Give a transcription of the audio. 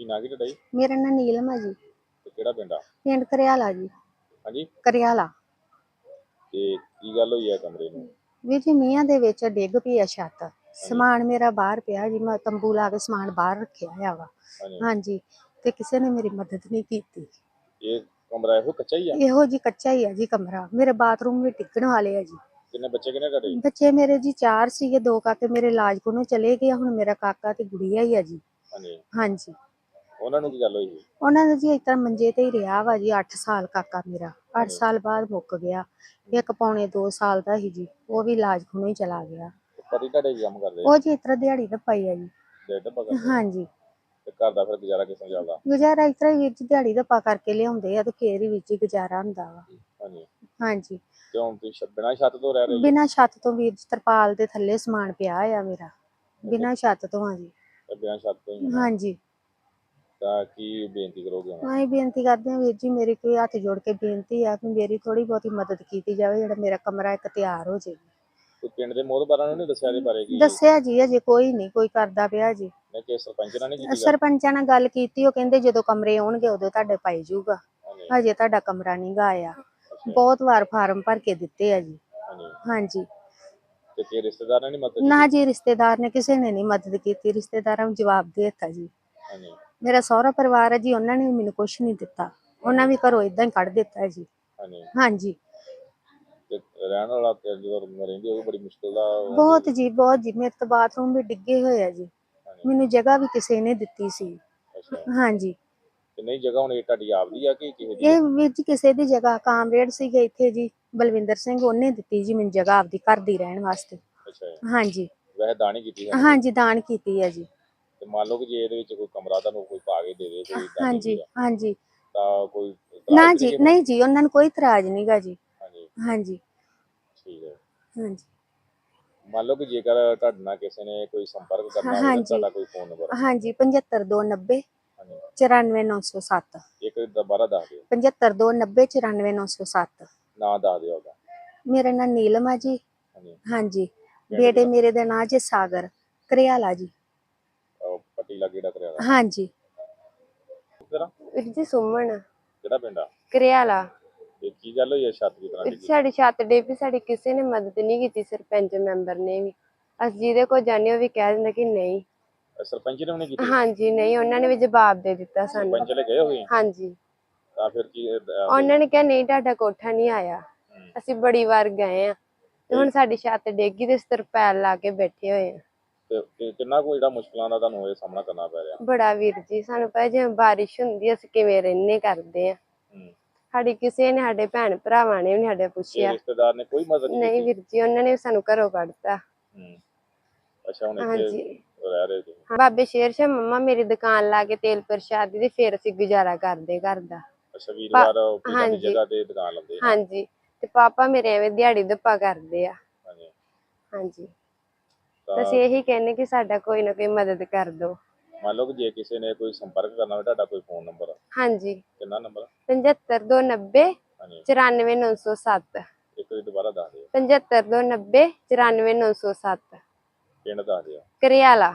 ਕੀ ਨਾਂ ਕੀ ਤੁਹਾਡਾ ਜੀ? ਮੇਰਾ ਨਾਂ ਨੀਲਮ ਹੈ ਜੀ। ਤੇ ਕਿਹੜਾ ਪਿੰਡ ਆ? ਪਿੰਡ ਕਰਿਆਲਾ ਜੀ। ਹਾਂਜੀ। ਕਰਿਆਲਾ। ਤੇ ਕੀ ਗੱਲ ਹੋਈ ਆ ਕਮਰੇ ਨੂੰ? ਵੀਰ ਜੀ ਮੀਆਂ ਦੇ ਵਿੱਚ ਡਿੱਗ ਪਈ ਆ ਛੱਤ। ਸਮਾਨ ਮੇਰਾ ਬਾਹਰ ਪਿਆ ਜੀ। ਮੈਂ ਤੰਬੂ ਲਾ ਕੇ ਸਮਾਨ ਬਾਹਰ ਰੱਖਿਆ ਹੋਇਆ ਵਾ। ਹਾਂਜੀ। ਤੇ ਕਿਸੇ ਨੇ ਮੇਰੀ ਮਦਦ ਨਹੀਂ ਕੀਤੀ। ਇਹ ਕਮਰਾ ਇਹੋ ਕੱਚਾ ਹੀ ਆ? ਇਹੋ ਜੀ ਕੱਚਾ ਹੀ ਆ ਜੀ ਕਮਰਾ। ਮੇਰੇ ਬਾਥਰੂਮ ਵੀ ਡਿੱਗਣ ਵਾਲੇ ਆ ਜੀ। ਕਿੰਨੇ ਬੱਚੇ ਕਿੰਨੇ ਤੁਹਾਡੇ? ਬੱਚੇ ਮੇਰੇ ਜੀ ਚਾਰ ਸੀਗੇ ਦੋ ਕਾਕੇ ਮੇਰੇ ਇਲਾਜ ਕੋਲੋਂ ਚਲੇ ਗਏ ਆ, ਹੁਣ ਮੇਰਾ ਕਾਕਾ ਤੇ ਗੁੜੀਆ ਹੀ ਆ ਜੀ। ਹਾਂਜੀ। ਹਾਂਜੀ। ਉਹਨਾਂ ਨੂੰ ਕੀ ਗੱਲ ਹੋਈ? ਉਹਨਾਂ ਦਾ ਜੀ ਇਸ ਤਰ੍ਹਾਂ ਮੰਜੇ ਤੇ ਹੀ ਰਿਹਾ ਵਾ ਜੀ 8 ਸਾਲ ਕਾਕਾ ਮੇਰਾ। 8 ਸਾਲ ਬਾਅਦ ਮੁੱਕ ਗਿਆ। ਇੱਕ ਪੌਣੇ 2 ਸਾਲ ਦਾ ਸੀ ਜੀ ਉਹ ਵੀ ਇਲਾਜ ਹੀ ਚਲਾ ਗਿਆ। ਪਤੀ ਤੁਹਾਡੇ ਕੀ ਕੰਮ ਕਰਦੇ? ਉਹ ਜੀ ਇਸ ਤਰ੍ਹਾਂ ਦਿਹਾੜੀ ਦਾ ਪਾਈ ਆ ਜੀ। ਡੇਢ ਪਕੜ ਹਾਂਜੀ। ਤੇ ਘਰ ਦਾ ਫਿਰ ਗੁਜ਼ਾਰਾ ਕਿਸ ਤਰ੍ਹਾਂ ਚੱਲਦਾ? ਗੁਜ਼ਾਰਾ ਇਸ ਤਰ੍ਹਾਂ ਹੀ ਜੀ ਦਿਹਾੜੀ ਦਾ ਪਾ ਕਰਕੇ ਲਿਆਉਂਦੇ ਆ ਤੇ ਫੇਰ ਹੀ ਵਿੱਚ ਹੀ ਗੁਜ਼ਾਰਾ ਹੁੰਦਾ ਵਾ। ਹਾਂਜੀ। ਹਾਂਜੀ। ਹੁਣ ਤੁਸੀਂ ਛ- ਬਿਨਾਂ ਛੱਤ ਤੋਂ ਰਹਿ ਰਹੇ ਜੀ? ਬਿਨਾਂ ਛੱਤ ਤੋਂ ਵੀਰ ਜੀ ਤਰਪਾਲ ਦੇ ਥੱਲੇ ਸਮਾਨ ਪਿਆ ਆ ਮੇਰਾ। ਬਿਨਾਂ ਛੱਤ ਤੋਂ ਹਾਂ ਜੀ ਤੇ ਬਿਨਾਂ ਛੱਤ ਤੋਂ ਹੀ ਹਾਂਜੀ। ਤਾਂ ਕੀ ਬੇਨਤੀ ਕਰੋਗੇ ਹੁਣ ਮੈਂ ਇਹ ਬੇਨਤੀ ਕਰਦੇ ਹਾਂ ਵੀਰ ਜੀ ਮੇਰੀ ਕੋਈ ਹੱਥ ਜੋੜ ਕੇ ਬੇਨਤੀ ਆ ਕਿ ਮੇਰੀ ਥੋੜੀ ਬਹੁਤੀ ਮਦਦ ਕੀਤੀ ਜਾਵੇ ਜਿਹੜਾ ਮੇਰਾ ਕਮਰਾ ਇੱਕ ਤਿਆਰ ਹੋ ਜਾਵੇ। ਕੋਈ ਪਿੰਡ ਦੇ ਮੋਹਤਬਾਰਾਂ ਨੂੰ ਨਹੀਂ ਦੱਸਿਆ ਇਹਦੇ ਬਾਰੇ ਕੀ? ਦੱਸਿਆ ਜੀ ਅਜੇ ਕੋਈ ਨਹੀਂ ਕੋਈ ਕਰਦਾ ਪਿਆ ਜੀ। ਕਿ ਸਰਪੰਚ ਨਾਲ ਨਹੀਂ ਕੀਤੀ ਗੱਲ? ਸਰਪੰਚਾਂ ਨਾਲ ਗੱਲ ਕੀਤੀ ਉਹ ਕਹਿੰਦੇ ਜਦੋਂ ਕਮਰੇ ਆਉਣਗੇ ਉਦੋਂ ਤੁਹਾਡੇ ਪਾਈ ਜਾਊਗਾ। ਹਾਂਜੀ। ਹਜੇ ਤੁਹਾਡਾ ਕਮਰਾ ਨਹੀਂ ਗਾ ਆਇਆ। ਬਹੁਤ ਵਾਰ ਫਾਰਮ ਭਰ ਕੇ ਦਿੱਤੇ ਆ ਜੀ। ਹਾਂਜੀ। ਹਾਂਜੀ। ਤੇ ਕੀ ਰਿਸ਼ਤੇਦਾਰਾਂ ਨੇ ਨਹੀਂ ਮਦਦ ਨਾ ਜੀ ਰਿਸ਼ਤੇਦਾਰ ਨੇ ਕਿਸੇ ਨੇ ਨਹੀਂ ਮਦਦ ਕੀਤੀ ਰਿਸ਼ਤੇਦਾਰਾਂ ਨੂੰ ਜਵਾਬ ਦੇ ਦਿੱਤਾ ਜੀ। ਹਾਂਜੀ। ਮੇਰਾ ਸਹੁਰਾ ਪਰਿਵਾਰ ਹੈ ਜੀ ਉਹਨਾਂ ਨੇ ਮੈਨੂੰ ਕੁਝ ਨਹੀਂ ਦਿੱਤਾ। ਉਹਨਾਂ ਵੀ ਘਰੋਂ ਇਦਾਂ ਹੀ ਕੱਢ ਦਿੱਤਾ ਜੀ। ਹਾਂਜੀ। ਹਾਂਜੀ। ਤੇ ਰਹਿਣ ਵਾਲਾ ਤੇ ਜਦੋਂ ਰਹਿੰਦੀ ਉਹ ਵੀ ਬੜੀ ਮੁਸ਼ਕਿਲ ਦਾ ਬਹੁਤ ਜੀ। ਬਹੁਤ ਜੀ। ਮੇਰੇ ਤਾਂ ਬਾਥਰੂਮ ਵੀ ਡਿੱਗੇ ਹੋਏ ਆ ਜੀ। ਹਾਂਜੀ। ਮੈਨੂੰ ਜਗ੍ਹਾ ਵੀ ਕਿਸੇ ਨੇ ਦਿੱਤੀ ਸੀ। ਅੱਛਾ। ਹਾਂਜੀ। ਤੇ ਨਹੀਂ ਜਗ੍ਹਾ ਹੁਣ ਇਹ ਤੁਹਾਡੀ ਆਪਦੀ ਆ ਕਿ ਕਿਸੇ ਦੀ ਆ? ਇਹ ਜੀ ਕਿਸੇ ਦੀ ਜਗ੍ਹਾ ਕਾਮਰੇਡ ਸੀਗੇ ਇੱਥੇ ਜੀ। ਬਲਵਿੰਦਰ ਸਿੰਘ ਉਹਨੇ ਦਿੱਤੀ ਜੀ ਮੈਨੂੰ ਜਗ੍ਹਾ ਆਪਦੀ ਘਰ ਦੀ ਰਹਿਣ ਵਾਸਤੇ। ਅੱਛਾ। ਜੀ। ਹਾਂਜੀ। ਵੈਸੇ ਦਾਣੀ ਕੀਤੀ ਹੈ ਹਾਂਜੀ ਦਾਨ ਕੀਤੀ ਹੈ ਜੀ। ਤੇ ਮੰਨ ਲਓ ਕਿ ਜੇ ਇਹਦੇ ਵਿੱਚ ਕੋਈ ਕਮਰਾ ਤੁਹਾਨੂੰ ਕੋਈ ਪਾ ਕੇ ਦੇ ਦੇ ਕੋਈ ਦੀ ਹਾਂਜੀ ਚੀਜ਼ ਆ, ਹਾਂਜੀ। ਤਾਂ ਕੋਈ ਨਾ ਇਤਰਾਜ਼ ਜੀ ਕਿ- ਨਹੀਂ ਜੀ ਉਹਨਾਂ ਨੂੰ ਕੋਈ ਇਤਰਾਜ਼ ਨਹੀਂਗਾ ਜੀ। ਹਾਂਜੀ। ਹਾਂਜੀ। ਠੀਕ ਹੈ। ਹਾਂਜੀ। ਮੰਨ ਲਓ ਕਿ ਜੇਕਰ ਤੁਹਾਡੇ ਨਾਲ ਕਿਸੇ ਨੇ ਕੋਈ ਸੰਪਰਕ ਕਰਨਾ ਹੋਵੇ ਹਾਂਜੀ। ਤਾਂ ਤੁਹਾਡਾ ਕੋਈ ਫੋਨ ਨੰਬਰ ਹਾਂਜੀ 75290 ਹਾਂਜੀ। 94907 ਇੱਕ ਦੁਬਾਰਾ ਦੱਸ ਦਿਓ। 75290 94907 ਨਾਂ ਦੱਸ ਦਿਓ ਉਹਦਾ ਮੇਰਾ ਨਾਮ ਨੀਲਮ ਆ ਜੀ। ਹਾਂਜੀ। ਹਾਂਜੀ। ਬੇਟੇ ਮੇਰੇ ਦਾ ਨਾਂ ਜੀ ਸਾਗਰ। ਕਰਿਆਲਾ ਜੀ। ਪੱਟੀ ਲੱਗੇ ਦਾ? ਕਰਿਆ ਹਾਂਜੀ ਤੇਰਾ ਵੀਰ ਜੀ ਸੁਮਨ ਕਿਹੜਾ ਪਿੰਡ ਆ? ਕਰਿਆਲਾ। ਇਹ ਕੀ ਗੱਲ ਹੋਈ ਹੈ ਛੱਤ ਦੀ ਤਰ੍ਹਾਂ ਦੀ ਸਾਡੀ ਛੱਤ ਡੇ ਵੀ ਸਾਡੀ ਕਿਸੇ ਨੇ ਮਦਦ ਨਹੀਂ ਕੀਤੀ ਸਰਪੰਚ ਮੈਂਬਰ ਨੇ ਵੀ। ਅਸੀਂ ਜਿਹਦੇ ਕੋਲ ਜਾਂਦੇ ਉਹ ਵੀ ਕਹਿ ਦਿੰਦਾ ਕਿ ਨਹੀਂ। ਸਰਪੰਚ ਨੇ ਵੀ ਨਹੀਂ ਕੀਤੀ? ਹਾਂਜੀ ਨਹੀਂ ਉਹਨਾਂ ਨੇ ਵੀ ਜਵਾਬ ਦੇ ਦਿੱਤਾ ਸਾਨੂੰ। ਸਰਪੰਚ ਲੈ ਗਏ ਹੋਏ ਹਾਂਜੀ। ਤਾਂ ਫਿਰ ਕੀ ਅਹ, ਉਹਨਾਂ ਨੇ ਕਿਹਾ ਨਹੀਂ ਤੁਹਾਡਾ ਕੋਠਾ ਨਹੀਂ ਆਇਆ। ਅਸੀਂ ਬੜੀ ਵਾਰ ਗਏ ਆ। ਤੇ ਹੁਣ ਸਾਡੀ ਛੱਤ ਡੇਗੀ ਤੇ ਤਰਪੈਲ ਲਾ ਕੇ ਬੈਠੇ ਹੋਏ ਆ। ਤੇ ਕਿ- ਕਿੰਨਾ ਕੁ ਜਿਹੜਾ ਮੁਸ਼ਕਲਾਂ ਦਾ ਤੁਹਾਨੂੰ ਇਹ ਸਾਹਮਣਾ ਕਰਨਾ ਪੈ ਰਿਹਾ? ਬੜਾ ਵੀਰ ਜੀ ਸਾਨੂੰ ਪਤਾ ਜਿਵੇਂ ਬਾਰਿਸ਼ ਹੁੰਦੀ ਆ, ਅਸੀਂ ਕਿਵੇਂ ਰਹਿੰਨੇ ਕਰਦੇ ਆ। ਹੂੰ। ਸਾਡੀ ਕਿਸੇ ਨੇ ਸਾਡੇ ਭੈਣ ਭਰਾਵਾਂ ਨੇ ਵੀ ਨੀ ਸਾਡੇ ਪੁੱਛਿਆ। ਰਿਸ਼ਤੇਦਾਰ ਨੇ ਕੋਈ ਮਦਦ ਨਹੀਂ ਨਹੀਂ ਵੀਰ ਜੀ ਉਹਨਾਂ ਨੇ ਸਾਨੂੰ ਘਰੋਂ ਕੱਢਤਾ। ਹੂੰ। ਅੱਛਾ ਹੁਣ ਹਾਂਜੀ। ਇੱਥੇ ਰਹਿ ਰਹੇ ਤੁਸੀਂ? ਹਾਂ, ਬਾਬੇ ਸ਼ੇਰ ਸ਼ਾਹ ਮੰਮਾ ਮੇਰੀ ਦੁਕਾਨ ਲਾ ਕੇ ਤੇਲ ਪ੍ਰਸ਼ਾਦੀ ਦੇ ਫਿਰ ਅਸੀਂ ਗੁਜ਼ਾਰਾ ਕਰਦੇ ਘਰ ਦਾ। ਅੱਛਾ ਵੀਰਵਾਰ ਪਿਤਾ ਦੀ ਹਾਂਜੀ। ਜਗ੍ਹਾ ਤੇ ਦੁਕਾਨ। ਹਾਂਜੀ। ਤੇ ਪਾਪਾ ਮੇਰੇ ਐਵੇਂ ਦਿਹਾੜੀ ਦੱਪਾ ਕਰਦੇ ਆ। ਹਾਂਜੀ। ਹਾਂਜੀ। ਤਾਂ ਅਸੀਂ ਇਹੀ ਕਹਿੰਨੇ ਕਿ ਸਾਡਾ ਕੋਈ ਨਾ ਕੋਈ ਮਦਦ ਕਰ ਦਿਓ। ਮੰਨ ਲਓ ਕਿ ਜੇ ਕਿਸੇ ਨੇ ਕੋਈ ਸੰਪਰਕ ਕਰਨਾ ਹੋਵੇ ਤੁਹਾਡਾ ਕੋਈ ਫੋਨ ਨੰਬਰ ਹਾਂਜੀ। ਕਿੰਨਾ ਨੰਬਰ 75290 ਹਾਂਜੀ। 94907 ਇੱਕ ਵਾਰੀ ਦੁਬਾਰਾ ਦੱਸ ਦਿਓ। 75290 94907 ਪਿੰਡ ਦੱਸ ਦਿਓ। ਕਰਿਆਲਾ।